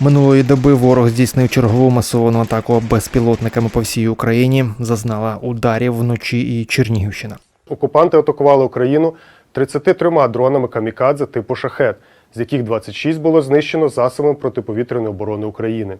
Минулої доби ворог здійснив чергову масовану атаку безпілотниками по всій Україні. Зазнала ударів вночі і Чернігівщина. Окупанти атакували Україну 33 дронами камікадзе типу шахет, з яких 26 було знищено засобами протиповітряної оборони України.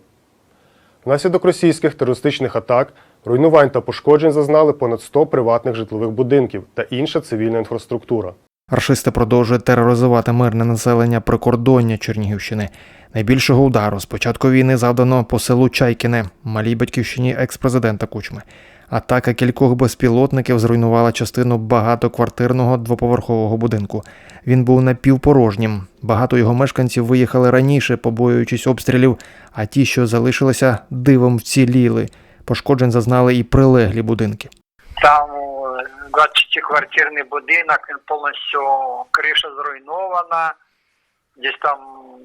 Внаслідок російських терористичних атак, руйнувань та пошкоджень зазнали понад 100 приватних житлових будинків та інша цивільна інфраструктура. Рашисти продовжують тероризувати мирне населення прикордоння Чернігівщини. Найбільшого удару з початку війни завдано по селу Чайкіне, малій батьківщині екс-президента Кучми. Атака кількох безпілотників зруйнувала частину багатоквартирного двоповерхового будинку. Він був напівпорожнім. Багато його мешканців виїхали раніше, побоюючись обстрілів, а ті, що залишилися, дивом вціліли. Пошкоджень зазнали і прилеглі будинки. Там е, 20-квартирний будинок, він повністю криша зруйнована, десь там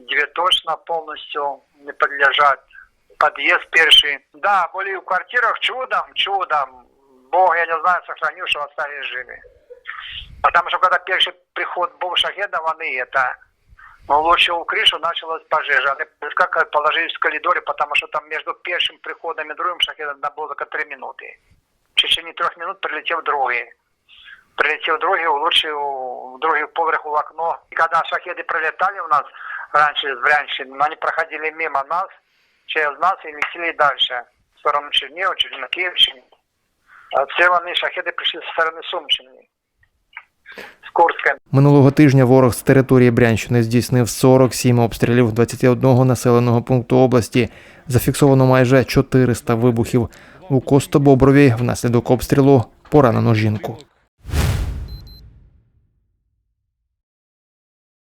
дві точно повністю не подлежать. Подъезд перший. Да, были в квартирах чудом, чудом. Бог, я не знаю, сохранил, что остались живы. Потому что когда первый приход был шахедов, они это улучшил крышу, началась пожежа. Они как положились в коридоре, потому что там между первым приходом и другим шахедом надо было только три минуты. В течение трех минут прилетел другий. Прилетел другий, улучшил другий поверх в окно. И когда шахеды прилетали у нас раньше Брянщины, они проходили мимо нас, через нас и летели дальше. В сторону Чернігова, Чернігівщини. А все вони шахеди прийшли з сторони Сумщини. Минулого тижня ворог з території Брянщини здійснив 47 обстрілів 21 населеного пункту області. Зафіксовано майже 400 вибухів. У Костобоброві внаслідок обстрілу поранено жінку.